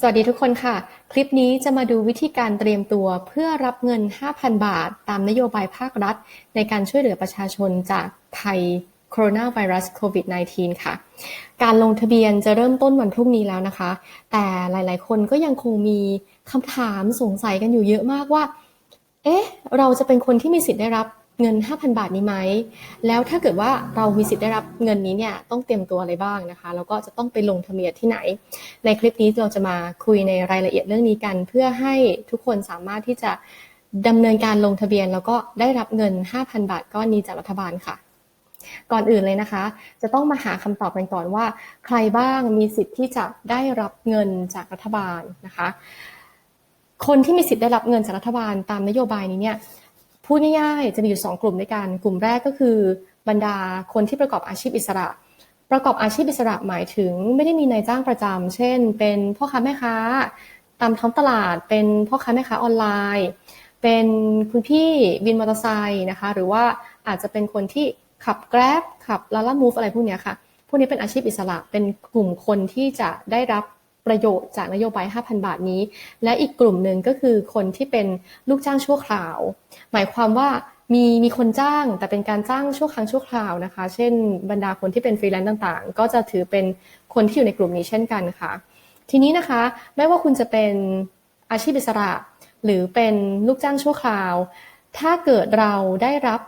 สวัสดีทุกคนค่ะ คลิปนี้จะมาดูวิธีการเตรียมตัวเพื่อรับเงิน 5,000 บาท ตามนโยบายภาครัฐ ในการช่วยเหลือประชาชนจากภัยโคโรนาไวรัสโควิด -19 ค่ะ การลงทะเบียนจะเริ่มต้นวันพรุ่งนี้แล้วนะคะ แต่หลายๆ คนก็ยังคงมีคำถามสงสัยกันอยู่เยอะมากว่า เอ๊ะ เราจะเป็นคนที่มีสิทธิ์ได้รับ เงิน 5,000 บาทนี้ไหม แล้วถ้าเกิดว่าเรามีสิทธิ์ได้รับเงินนี้เนี่ยต้องเตรียมตัวอะไรบ้างนะคะ แล้วก็จะต้องไปลงทะเบียนที่ไหน ในคลิปนี้เราจะมาคุยในรายละเอียดเรื่องนี้กัน เพื่อให้ทุกคนสามารถที่จะดำเนินการลงทะเบียน แล้วก็ได้รับเงิน 5,000 บาทก้อนนี้จากรัฐบาลค่ะก่อนอื่นเลยนะคะ จะต้องมาหาคำตอบกันก่อนว่า ใครบ้างมีสิทธิ์ที่จะได้รับเงินจากรัฐบาลนะคะ คนที่มีสิทธิ์ได้รับเงินจากรัฐบาลตามนโยบายนี้เนี่ย พูดง่ายๆ จะมีอยู่ 2 กลุ่มด้วยกัน กลุ่มแรกก็คือบรรดาคนที่ประกอบอาชีพอิสระ ประกอบอาชีพอิสระหมายถึงไม่ได้มีนายจ้างประจำเช่น เป็นพ่อค้าแม่ค้า ตามท้องตลาด เป็นพ่อค้าแม่ค้าออนไลน์ เป็นคุณพี่บินมอเตอร์ไซค์นะคะ หรือว่าอาจจะเป็นคนที่ขับแกร็บขับลาล่ามูฟอะไรพวกนี้ค่ะ พวกนี้เป็นอาชีพอิสระ เป็นกลุ่มคนที่จะได้รับ ประโยชน์จากนโยบาย 5,000 บาทนี้ และอีกกลุ่มหนึ่งก็คือคนที่เป็นลูกจ้างชั่วคราว หมายความว่ามีมีคนจ้างแต่เป็นการจ้างชั่วครั้งชั่วคราวนะคะ เช่นบรรดาคนที่เป็นฟรีแลนซ์ต่างๆ ก็จะถือเป็นคนที่อยู่ในกลุ่มนี้เช่นกันค่ะ ทีนี้นะคะ ไม่ว่าคุณจะเป็นอาชีพอิสระ หรือเป็นลูกจ้างชั่วคราว ถ้าเกิดเราได้รับ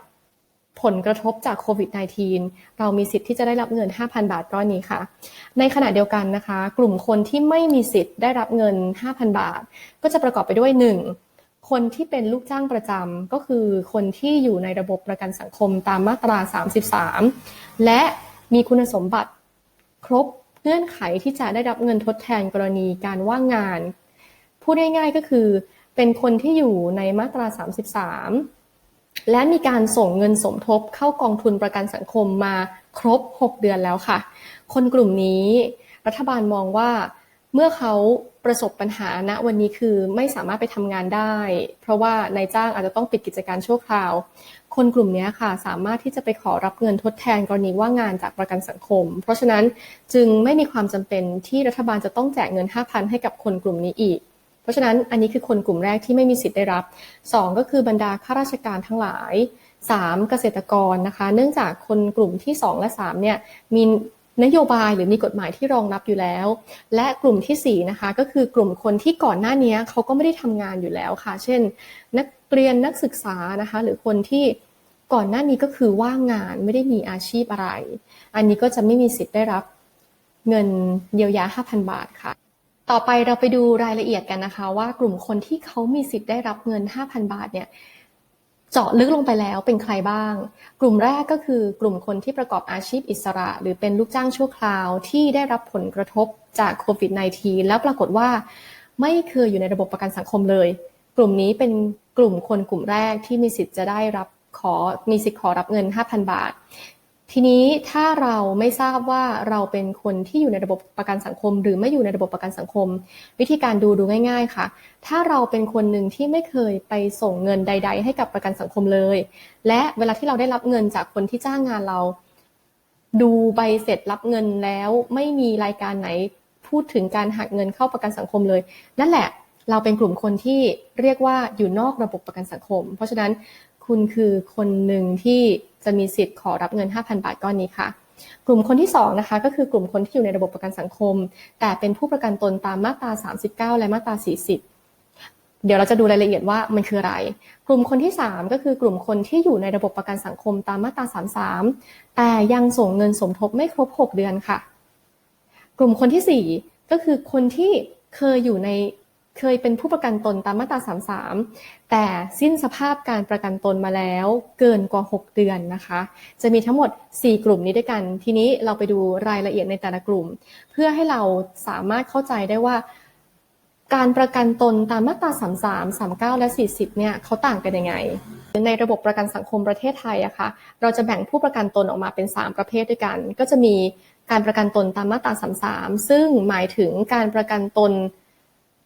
ผลกระทบจากโควิด -19 เรามีสิทธิ์ที่จะได้รับเงิน 5,000 บาทก้อนนี้ค่ะ ในขณะเดียวกันนะคะ กลุ่มคนที่ไม่มีสิทธิ์ได้รับเงิน 5,000 บาท ก็จะประกอบไปด้วย 1. คนที่เป็นลูกจ้างประจำก็คือคนที่อยู่ในระบบประกันสังคมตามมาตรา 33 และมีคุณสมบัติครบเงื่อนไขที่จะได้รับเงินทดแทนกรณีการว่างงาน พูดง่ายๆก็คือ เป็นคนที่อยู่ในมาตรา 33 และมีการส่งเงินสมทบเข้ากองทุนประกันสังคมมาครบ 6 เดือนแล้วค่ะ คนกลุ่มนี้รัฐบาลมองว่าเมื่อเขาประสบปัญหาณวันนี้คือไม่สามารถไปทำงานได้ เพราะว่านายจ้างอาจจะต้องปิดกิจการชั่วคราว คนกลุ่มนี้ค่ะสามารถที่จะไปขอรับเงินทดแทนกรณีว่างงานจากประกันสังคม เพราะฉะนั้นจึงไม่มีความจำเป็นที่รัฐบาลจะต้องแจกเงิน 5,000 ให้กับคนกลุ่มนี้อีก ราะฉะนั้นอันนี้คือคนกลุ่มแรกที่ไม่มีสิทธิ์ได้รับ 2 ก็คือบรรดาข้าราชการทั้งหลาย 3 เกษตรกรนะคะ เนื่องจากคนกลุ่มที่ 2 และ 3 เนี่ยมีนโยบายหรือมีกฎหมายที่รองรับอยู่แล้ว และกลุ่มที่4นะคะก็คือกลุ่มคนที่ก่อนหน้านี้เขาก็ไม่ได้ทำงานอยู่แล้วค่ะ เช่น นักเรียนนักศึกษานะคะ หรือคนที่ก่อนหน้านี้ก็คือว่างงานไม่ได้มีอาชีพอะไร อันนี้ก็จะไม่มีสิทธิ์ได้รับเงินเยียวยา 5,000 บาทค่ะ ต่อไปเราไปดูรายละเอียดกันนะคะ ว่ากลุ่มคนที่เขามีสิทธิ์ได้รับเงิน 5,000 บาทเนี่ยเจาะลึกลงไปแล้วเป็นใครบ้าง กลุ่มแรกก็คือกลุ่มคนที่ประกอบอาชีพอิสระ หรือเป็นลูกจ้างชั่วคราวที่ได้รับผลกระทบจากโควิด -19 แล้วปรากฏว่าไม่เคยอยู่ในระบบประกันสังคมเลย กลุ่มนี้เป็นกลุ่มคนกลุ่มแรกที่มีสิทธิ์จะได้รับขอมีสิทธิ์ขอรับเงิน 5,000 บาท ทีนี้ถ้าเราไม่ทราบว่าเราเป็นคนที่อยู่ในระบบประกันสังคม หรือไม่อยู่ในระบบประกันสังคม วิธีการดูดูง่าย ๆ ค่ะ ถ้าเราเป็นคนหนึ่งที่ไม่เคยไปส่งเงินใด ๆ ให้กับประกันสังคมเลย และเวลาที่เราได้รับเงินจากคนที่จ้างงานเรา ดูใบเสร็จรับเงินแล้วไม่มีรายการไหนพูดถึงการหักเงินเข้าประกันสังคมเลย นั่นแหละเราเป็นกลุ่มคนที่เรียกว่าอยู่นอกระบบประกันสังคม เพราะฉะนั้นคุณคือคนหนึ่งที่ จะมีสิทธิ์ขอรับเงิน 5,000 บาทก้อนนี้ค่ะ กลุ่มคนที่2นะคะก็คือกลุ่มคนที่อยู่ในระบบประกันสังคม แต่เป็นผู้ประกันตนตามมาตรา 39 และมาตรา 40เดี๋ยวเราจะดูรายละเอียดว่ามันคืออะไร กลุ่มคนที่ 3 ก็คือกลุ่มคนที่อยู่ในระบบประกันสังคมตามมาตรา 33 แต่ยังส่งเงินสมทบไม่ครบ 6 เดือนค่ะ กลุ่มคนที่ 4 ก็คือคนที่เคยอยู่ใน เคยเป็นผู้ประกันตนตามมาตรา 33 แต่สิ้นสภาพการประกันตนมาแล้วเกินกว่า 6 เดือนนะคะ จะมีทั้งหมด 4 กลุ่มนี้ด้วยกัน ทีนี้เราไปดูรายละเอียดในแต่ละกลุ่ม เพื่อให้เราสามารถเข้าใจได้ว่า การประกันตนตามมาตรา 33 39 และ 40 เนี่ยเขาต่างกันยังไง ในระบบประกันสังคมประเทศไทยอะคะ่ะ เราจะแบ่งผู้ประกันตนออกมาเป็น 3 ประเภทด้วยกัน ก็จะมีการประกันตนตามมาตรา 33 ซึ่งหมายถึงการประกันตน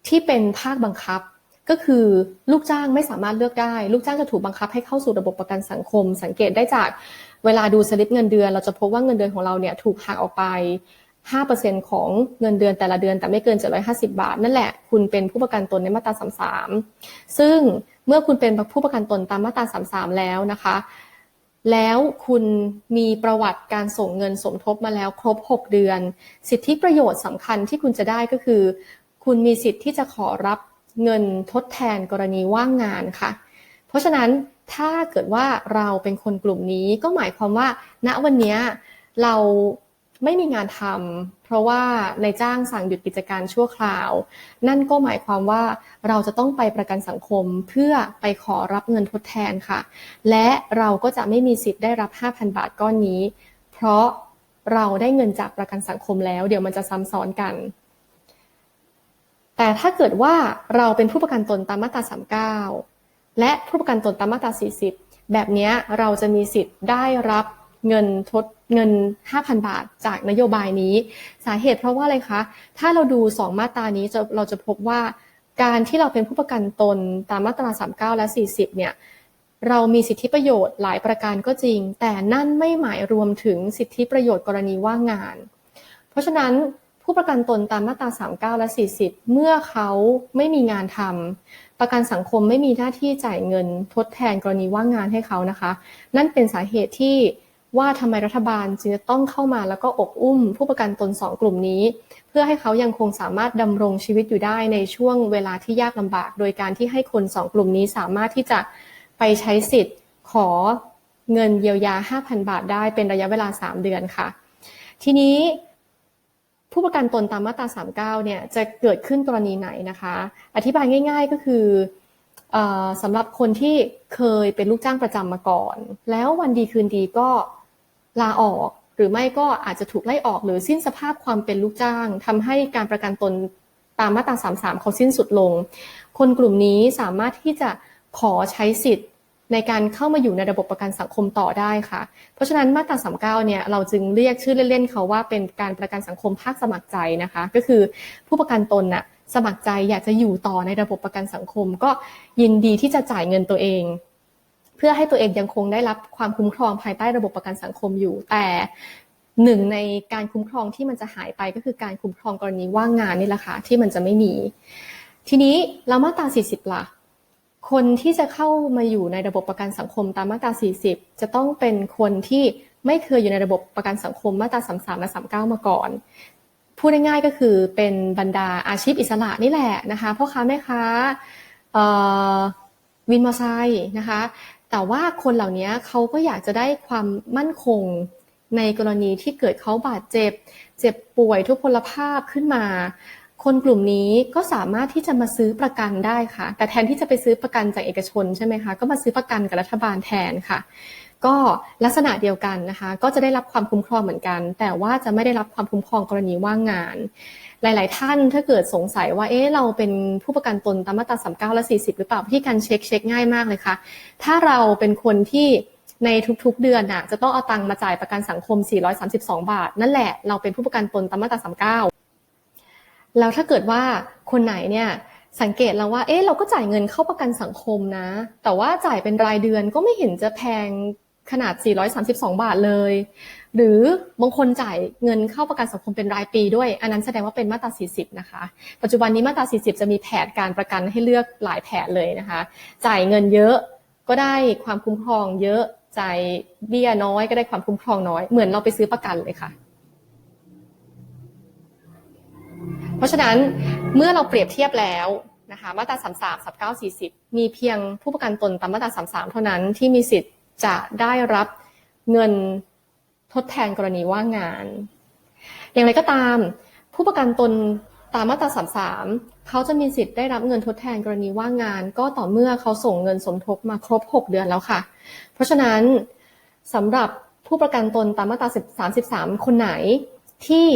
ที่เป็นภาคบังคับ ก็คือลูกจ้างไม่สามารถเลือกได้ ลูกจ้างจะถูกบังคับให้เข้าสู่ระบบประกันสังคม สังเกตได้จากเวลาดูสลิปเงินเดือน เราจะพบว่าเงินเดือนของเราเนี่ยถูกหักออกไป 5%ของเงินเดือนแต่ละเดือนแต่ไม่เกิน 750 บาท นั่นแหละคุณเป็นผู้ประกันตนในมาตรา 33 ซึ่งเมื่อคุณเป็นผู้ประกันตนตามมาตรา 33 แล้วนะคะ แล้วคุณมีประวัติการส่งเงินสมทบมาแล้วครบ 6 เดือน สิทธิประโยชน์สำคัญที่คุณจะได้ก็คือ คุณมีสิทธิ์ที่จะขอรับเงินทดแทนกรณีว่างงานค่ะ เพราะฉะนั้นถ้าเกิดว่าเราเป็นคนกลุ่มนี้ก็หมายความว่า ณวันนี้เราไม่มีงานทำเพราะว่าในจ้างสั่งหยุดกิจการชั่วคราว นั่นก็หมายความว่าเราจะต้องไปประกันสังคมเพื่อไปขอรับเงินทดแทนค่ะ และเราก็จะไม่มีสิทธิ์ได้รับ 5,000 บาทก้อนนี้ เพราะเราได้เงินจากประกันสังคมแล้ว เดี๋ยวมันจะซ้ำซ้อนกัน แต่ถ้าเกิดว่าเราเป็นผู้ประกันตนตามมาตรา 39 และผู้ประกันตนตามมาตรา 40 แบบนี้เราจะมีสิทธิ์ได้รับเงินทดเงิน 5,000 บาทจากนโยบายนี้ สาเหตุเพราะว่าอะไรคะ ถ้าเราดู 2 มาตรานี้เราจะพบว่าการที่เราเป็นผู้ประกันตนตามมาตรา 39 และ 40 เนี่ย เรามีสิทธิประโยชน์หลายประการก็จริง แต่นั่นไม่หมายรวมถึงสิทธิประโยชน์กรณีว่างงาน เพราะฉะนั้น ผู้ประกันตนตามมาตรา 39 และ 40 เมื่อเขาไม่มีงานทำประกันสังคมไม่มีหน้าที่จ่ายเงินทดแทนกรณีว่างงานให้เขานะคะ นั่นเป็นสาเหตุที่ว่าทำไมรัฐบาลจึงต้องเข้ามาแล้วก็อบอุ้ม ผู้ประกันตนสองกลุ่มนี้ เพื่อให้เขายังคงสามารถดำรงชีวิตอยู่ได้ในช่วงเวลาที่ยากลำบาก โดยการที่ให้คนสองกลุ่มนี้สามารถที่จะไปใช้สิทธิ์ขอเงินเยียวยา 5,000 บาทได้เป็นระยะเวลา 3 เดือนค่ะ ทีนี้ ผู้ประกันตนตามมาตรา 39 เนี่ยจะเกิดขึ้นกรณีไหนนะคะ อธิบายง่าย ๆ ก็คือสำหรับคนที่เคยเป็นลูกจ้างประจำมาก่อน แล้ววันดีคืนดีก็ลาออก หรือไม่ก็อาจจะถูกไล่ออกหรือสิ้นสภาพความเป็นลูกจ้างทำให้การประกันตนตามมาตรา 33 เขาสิ้นสุดลง คนกลุ่มนี้สามารถที่จะขอใช้สิทธิ์ ในการเข้ามาอยู่ในระบบประกันสังคมต่อได้ค่ะ เพราะฉะนั้นมาตรา 39 เนี่ยเราจึงเรียกชื่อเล่นๆเขาว่าเป็นการประกันสังคมภาคสมัครใจนะคะ ก็คือผู้ประกันตนน่ะสมัครใจอยากจะอยู่ต่อในระบบประกันสังคม ก็ยินดีที่จะจ่ายเงินตัวเอง เพื่อให้ตัวเองยังคงได้รับความคุ้มครองภายใต้ระบบประกันสังคมอยู่ แต่หนึ่งในการคุ้มครองที่มันจะหายไปก็คือการคุ้มครองกรณีว่างงานนี่แหละค่ะที่มันจะไม่มี ทีนี้เรามาตรา 40ล่ะ คนที่จะเข้ามาอยู่ในระบบประกันสังคมตามมาตรา 40 จะต้องเป็นคนที่ไม่เคยอยู่ในระบบประกันสังคมมาตรา 33 และ 39 มาก่อน พูดง่ายๆก็คือเป็นบรรดาอาชีพอิสระนี่แหละนะคะพ่อค้าแม่ค้าวินมอเตอร์ไซค์นะคะ แต่ว่าคนเหล่านี้เขาก็อยากจะได้ความมั่นคงในกรณีที่เกิดเขาบาดเจ็บ เจ็บป่วยทุพพลภาพขึ้นมา คนกลุ่มนี้ก็สามารถที่จะมาซื้อประกันได้ค่ะ แต่แทนที่จะไปซื้อประกันจากเอกชนใช่ไหมคะ ก็มาซื้อประกันกับรัฐบาลแทนค่ะ ก็ลักษณะเดียวกันนะคะ ก็จะได้รับความคุ้มครองเหมือนกัน แต่ว่าจะไม่ได้รับความคุ้มครองกรณีว่างงาน หลาย ๆ ท่านถ้าเกิดสงสัยว่า เอ๊ะ เราเป็นผู้ประกันตนตามมาตราสามเก้าและสี่สิบหรือเปล่าที่การเช็คเช็คง่ายมากเลยค่ะ ถ้าเราเป็นคนที่ในทุกๆเดือนน่ะจะต้องเอาตังค์มาจ่ายประกันสังคม 432 บาท นั่นแหละ เราเป็นผู้ประกันตนตามมาตราสามเก้า แล้วถ้าเกิดว่าคนไหนเนี่ยสังเกตแล้วว่า เอ๊ะ เราก็จ่ายเงินเข้าประกันสังคมนะ แต่ว่าจ่ายเป็นรายเดือนก็ไม่เห็นจะแพงขนาด 432 บาทเลย หรือบางคนจ่ายเงินเข้าประกันสังคมเป็นรายปีด้วย อันนั้นแสดงว่าเป็นมาตรา 40 นะคะ ปัจจุบันนี้มาตรา 40 จะมีแผนการประกันให้เลือกหลายแผนเลยนะคะ จ่ายเงินเยอะก็ได้ความคุ้มครองเยอะ จ่ายเบี้ยน้อยก็ได้ความคุ้มครองน้อย เหมือนเราไปซื้อประกันเลยค่ะ เพ ราะฉะนั้นเมื่อเราเปรียบเทียบแล้วนะคะมาตรา 33 39 40 มีเพียงผู้ประกันตนตามมาตรา 33 เท่านั้นที่มีสิทธิ์จะได้รับเงินทดแทนกรณีว่างงาน อย่างไรก็ตาม ผู้ประกันตนตามมาตรา 33 เขาจะมีสิทธิ์ได้รับเงินทดแทนกรณีว่างงาน ก็ต่อเมื่อเขาส่งเงินสมทบมาครบ 6 เดือนแล้วค่ะ เพราะฉะนั้นสำหรับผู้ประกันตนตามมาตรา 33 คนไหนที่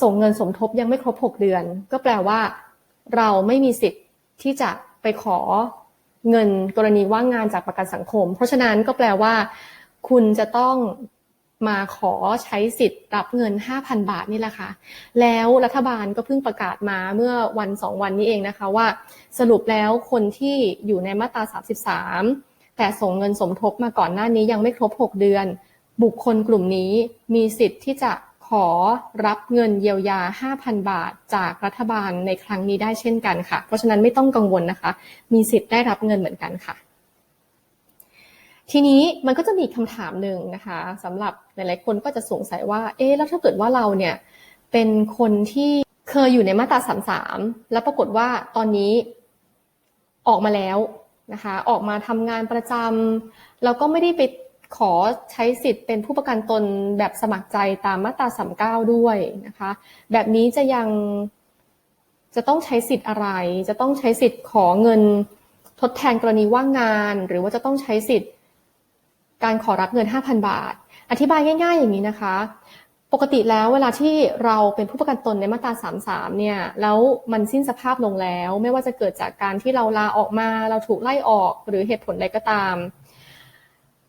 ส่งเงินสมทบยังไม่ครบ 6 เดือน ก็แปลว่า เราไม่มีสิทธิ์ที่จะไปขอเงินกรณีว่างงานจากประกันสังคม เพราะฉะนั้นก็แปลว่า คุณจะต้องมาขอใช้สิทธิ์รับเงิน 5,000 บาทนี่แหละค่ะ แล้วรัฐบาลก็เพิ่งประกาศมาเมื่อวันสองวันนี้เองนะคะว่า สรุปแล้วคนที่อยู่ในมาตรา 33 แต่ส่งเงินสมทบมาก่อนหน้านี้ยังไม่ครบ 6 เดือน บุคคลกลุ่มนี้มีสิทธิ์ที่จะ ขอรับเงินเยียวยา 5,000 บาท จากรัฐบาลในครั้งนี้ได้เช่นกันค่ะ เพราะฉะนั้นไม่ต้องกังวลนะคะ มีสิทธิ์ได้รับเงินเหมือนกันค่ะ ทีนี้มันก็จะมีคำถามหนึ่งนะคะสำหรับหลายๆคนก็จะสงสัยว่า เอ๊แล้วถ้าเกิดว่าเราเนี่ยเป็นคนที่เคยอยู่ในมาตรา33แล้วปรากฏว่าตอนนี้ออกมาแล้วนะคะ ออกมาทำงานประจำแล้วก็ไม่ได้ไป ขอใช้สิทธิ์เป็นผู้ประกันตนแบบสมัครใจตามมาตรา39ด้วยนะคะ แบบนี้จะยังจะต้องใช้สิทธิ์อะไร จะต้องใช้สิทธิ์ขอเงินทดแทนกรณีว่างงาน หรือว่าจะต้องใช้สิทธิ์การขอรับเงิน 5,000 บาท อธิบายง่าย ๆ อย่างนี้นะคะ ปกติแล้วเวลาที่เราเป็นผู้ประกันตนในมาตรา 33 เนี่ย แล้วมันสิ้นสภาพลงแล้ว ไม่ว่าจะเกิดจากการที่เราลาออกมา เราถูกไล่ออก หรือเหตุผลใดก็ตาม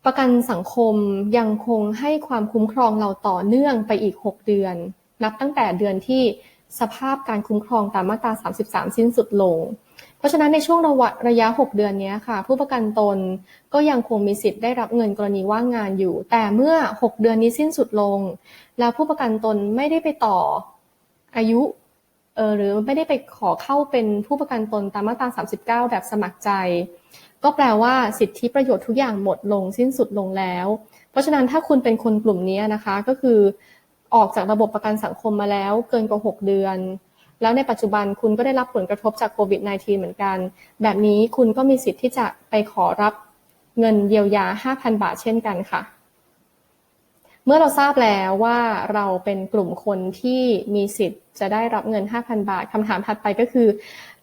ประกันสังคมยังคงให้ความคุ้มครองเราต่อเนื่องไปอีก 6 เดือน นับตั้งแต่เดือนที่สภาพการคุ้มครองตามมาตรา 33 สิ้นสุดลง เพราะฉะนั้นในช่วงระระยะ 6 เดือนนี้ค่ะ ผู้ประกันตนก็ยังคงมีสิทธิ์ได้รับเงินกรณีว่างงานอยู่ แต่เมื่อ 6 เดือนนี้สิ้นสุดลง แล้วผู้ประกันตนไม่ได้ไปต่ออายุ ออหรือไม่ได้ไปขอเข้าเป็นผู้ประกันตนตามมาตรา 39 แบบสมัครใจ ก็แปลว่าสิทธิประโยชน์ทุกอย่างหมดลงสิ้นสุดลงแล้ว เพราะฉะนั้นถ้าคุณเป็นคนกลุ่มนี้นะคะก็คือออกจากระบบประกันสังคมมาแล้วเกินกว่า 6 เดือน แล้วในปัจจุบันคุณก็ได้รับผลกระทบจากโควิด -19 เหมือนกัน แบบนี้คุณก็มีสิทธิ์ที่จะไปขอรับเงินเยียวยา 5,000 บาทเช่นกันค่ะ เมื่อเราทราบแล้วว่าเราเป็นกลุ่มคนที่มีสิทธิ์จะได้รับเงิน 5,000 บาทคำถามถัดไปก็คือ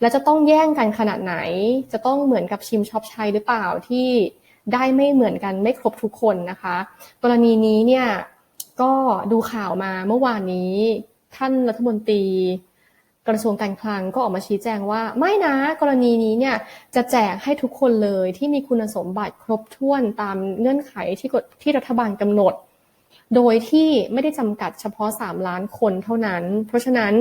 แล้วจะต้องแย่งกันขนาดไหน จะต้องเหมือนกับชิมช็อปชัยหรือเปล่าที่ได้ไม่เหมือนกันไม่ครบทุกคนนะคะ กรณีนี้เนี่ยก็ดูข่าวมาเมื่อวานนี้ท่านรัฐมนตรี กระทรวงการคลังก็ออกมาชี้แจงว่า ไม่นะกรณีนี้เนี่ยจะแจกให้ทุกคนเลยที่มีคุณสมบัติครบถ้วนตามเงื่อนไขที่ที่รัฐบาลกำหนด โดยที่ไม่ได้จำกัดเฉพาะ 3 ล้านคนเท่านั้น เพราะฉะนั้น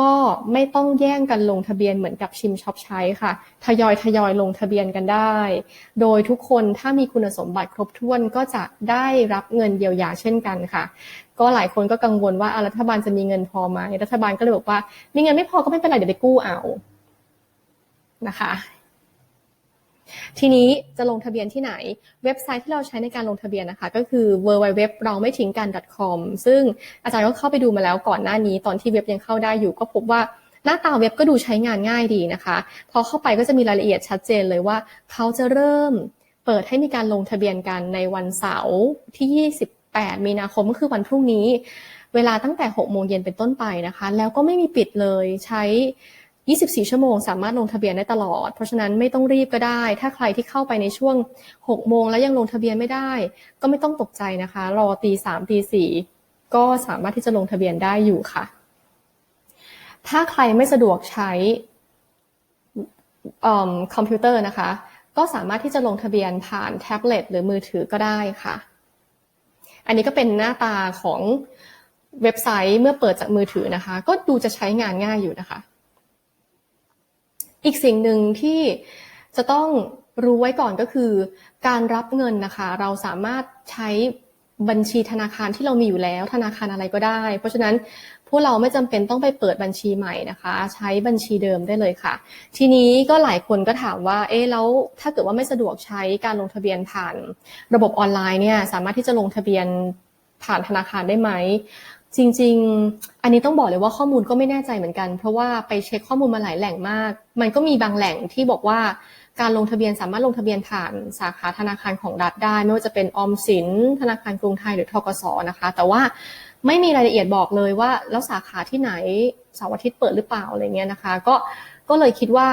ก็ไม่ต้องแย่งกันลงทะเบียนเหมือนกับชิมช็อปใช้ค่ะ ทยอยทยอยลงทะเบียนกันได้ โดยทุกคนถ้ามีคุณสมบัติครบถ้วนก็จะได้รับเงินเยียวยาเช่นกันค่ะ ก็หลายคนก็กังวลว่ารัฐบาลจะมีเงินพอไหมรัฐบาลก็เลยบอกว่า มีเงินไม่พอก็ไม่เป็นไรเดี๋ยวไปกู้เอานะคะ ทีนี้จะลงทะเบียนที่ไหน เว็บไซต์ที่เราใช้ในการลงทะเบียนนะคะ ก็คือ www เราไม่ทิ้งกัน .com ซึ่งอาจารย์ก็เข้าไปดูมาแล้วก่อนหน้านี้ตอนที่เว็บยังเข้าได้อยู่ ก็พบว่าหน้าตาเว็บก็ดูใช้งานง่ายดีนะคะ พอเข้าไปก็จะมีรายละเอียดชัดเจนเลยว่า เขาจะเริ่มเปิดให้มีการลงทะเบียนกันในวันเสาร์ที่ 28 มีนาคมก็คือวันพรุ่งนี้ เวลาตั้งแต่ 6 โมงเย็นเป็นต้นไปนะคะ แล้วก็ไม่มีปิดเลยใช้ 24 ชั่วโมง สามารถลงทะเบียนได้ตลอด เพราะฉะนั้นไม่ต้องรีบก็ได้ ถ้าใครที่เข้าไปในช่วง 6 โมงแล้วยังลงทะเบียนไม่ได้ ก็ไม่ต้องตกใจนะคะ รอตีสามตีสี่ก็สามารถที่จะลงทะเบียนได้อยู่ค่ะ ถ้าใครไม่สะดวกใช้คอมพิวเตอร์นะคะ ก็สามารถที่จะลงทะเบียนผ่านแท็บเล็ตหรือมือถือก็ได้ค่ะ อันนี้ก็เป็นหน้าตาของเว็บไซต์เมื่อเปิดจากมือถือนะคะ ก็ดูจะใช้งานง่ายอยู่นะคะ อีกสิ่งหนึ่งที่จะต้องรู้ไว้ก่อนก็คือ การรับเงินนะคะ เราสามารถใช้บัญชีธนาคารที่เรามีอยู่แล้ว ธนาคารอะไรก็ได้ เพราะฉะนั้นพวกเราไม่จำเป็นต้องไปเปิดบัญชีใหม่นะคะ ใช้บัญชีเดิมได้เลยค่ะ ทีนี้ก็หลายคนก็ถามว่าเอ๊แล้วถ้าเกิดว่าไม่สะดวกใช้การลงทะเบียนผ่าน ระบบออนไลน์เนี่ยสามารถที่จะลงทะเบียนผ่านธนาคารได้ไหม จริง ๆ อันนี้ต้องบอกเลยว่าข้อมูลก็ไม่แน่ใจเหมือนกัน เพราะว่าไปเช็คข้อมูลมาหลายแหล่งมาก มันก็มีบางแหล่งที่บอกว่าการลงทะเบียนสามารถลงทะเบียนผ่านสาขาธนาคารของรัฐได้ ไม่ว่าจะเป็นออมสิน ธนาคารกรุงไทยหรือทกสนะคะ แต่ว่าไม่มีรายละเอียดบอกเลยว่า แล้วสาขาที่ไหนเสาร์อาทิตย์เปิดหรือเปล่าอะไรเงี้ยนะคะ ก็ก็เลยคิดว่า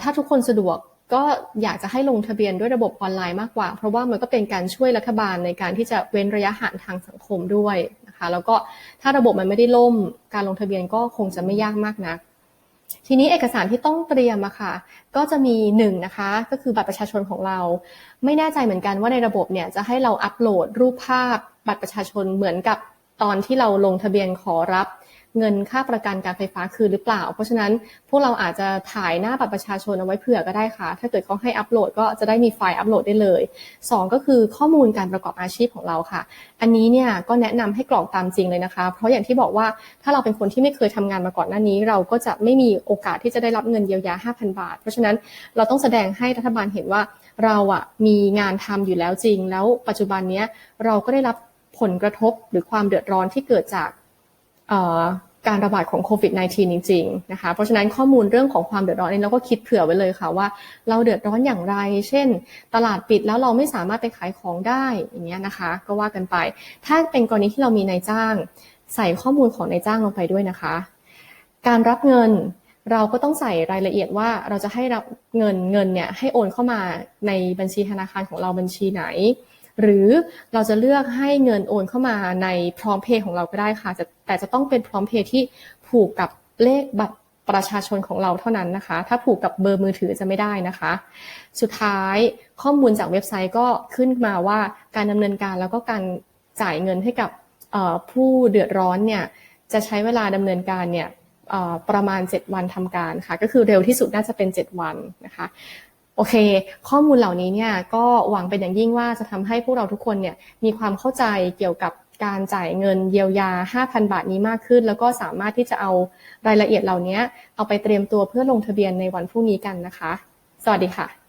ถ้าทุกคนสะดวกก็อยากจะให้ลงทะเบียนด้วยระบบออนไลน์มากกว่า เพราะว่ามันก็เป็นการช่วยรัฐบาลในการที่จะเว้นระยะห่างทางสังคมด้วย นะคะ แล้วก็ถ้าระบบมันไม่ได้ล่ม การลงทะเบียนก็คงจะไม่ยากมากนัก ทีนี้เอกสารที่ต้องเตรียมอะค่ะ ก็จะมีหนึ่งนะคะ ก็คือบัตรประชาชนของเรา ไม่แน่ใจเหมือนกันว่าในระบบเนี่ยจะให้เราอัปโหลดรูปภาพบัตรประชาชนเหมือนกับตอนที่เราลงทะเบียนขอรับ เงินค่าประกันการไฟฟ้าคืนหรือเปล่า เพราะฉะนั้นพวกเราอาจจะถ่ายหน้าบัตรประชาชนเอาไว้เผื่อก็ได้ค่ะ ถ้าเกิดเขาให้อัปโหลดก็จะได้มีไฟล์อัปโหลดได้เลย 2 ก็คือข้อมูลการประกอบอาชีพของเราค่ะ อันนี้เนี่ยก็แนะนำให้กรอกตามจริงเลยนะคะ เพราะอย่างที่บอกว่าถ้าเราเป็นคนที่ไม่เคยทำงานมาก่อนหน้านี้ เราก็จะไม่มีโอกาสที่จะได้รับเงินเยียวยา 5,000 บาท เพราะฉะนั้นเราต้องแสดงให้รัฐบาลเห็นว่าเราอะมีงานทำอยู่แล้วจริง แล้วปัจจุบันนี้เราก็ได้รับผลกระทบหรือความเดือดร้อนที่เกิดจาก การระบาดของโควิด -19 จริงๆนะคะ เพราะฉะนั้นข้อมูลเรื่องของความเดือดร้อนนี้เราก็คิดเผื่อไว้เลยค่ะว่า เราเดือดร้อนอย่างไร เช่น ตลาดปิดแล้วเราไม่สามารถไปขายของได้อย่างเงี้ยนะคะ ก็ว่ากันไป ถ้าเป็นกรณีที่เรามีนายจ้าง ใส่ข้อมูลของนายจ้างลงไปด้วยนะคะ การรับเงินเราก็ต้องใส่รายละเอียดว่าเราจะให้รับเงินเงินเนี่ยให้โอนเข้ามาในบัญชีธนาคารของเราบัญชีไหน หรือเราจะเลือกให้เงินโอนเข้ามาในพร้อมเพย์ของเราก็ได้ค่ะ แต่จะต้องเป็นพร้อมเพย์ที่ผูกกับเลขบัตรประชาชนของเราเท่านั้นนะคะ ถ้าผูกกับเบอร์มือถือจะไม่ได้นะคะ สุดท้ายข้อมูลจากเว็บไซต์ก็ขึ้นมาว่าการดำเนินการแล้วก็การจ่ายเงินให้กับผู้เดือดร้อนเนี่ยจะใช้เวลาดำเนินการเนี่ยประมาณ 7 วันทำการค่ะ ก็คือเร็วที่สุดน่าจะเป็น 7 วันนะคะ โอเค ข้อมูลเหล่านี้เนี่ยก็หวังเป็นอย่างยิ่งว่าจะทำให้พวกเราทุกคนเนี่ยมีความเข้าใจเกี่ยวกับการจ่ายเงินเยียวยา 5,000 บาทนี้มากขึ้น แล้วก็สามารถที่จะเอารายละเอียดเหล่านี้เอาไปเตรียมตัวเพื่อลงทะเบียนในวันพรุ่งนี้กันนะคะ สวัสดีค่ะ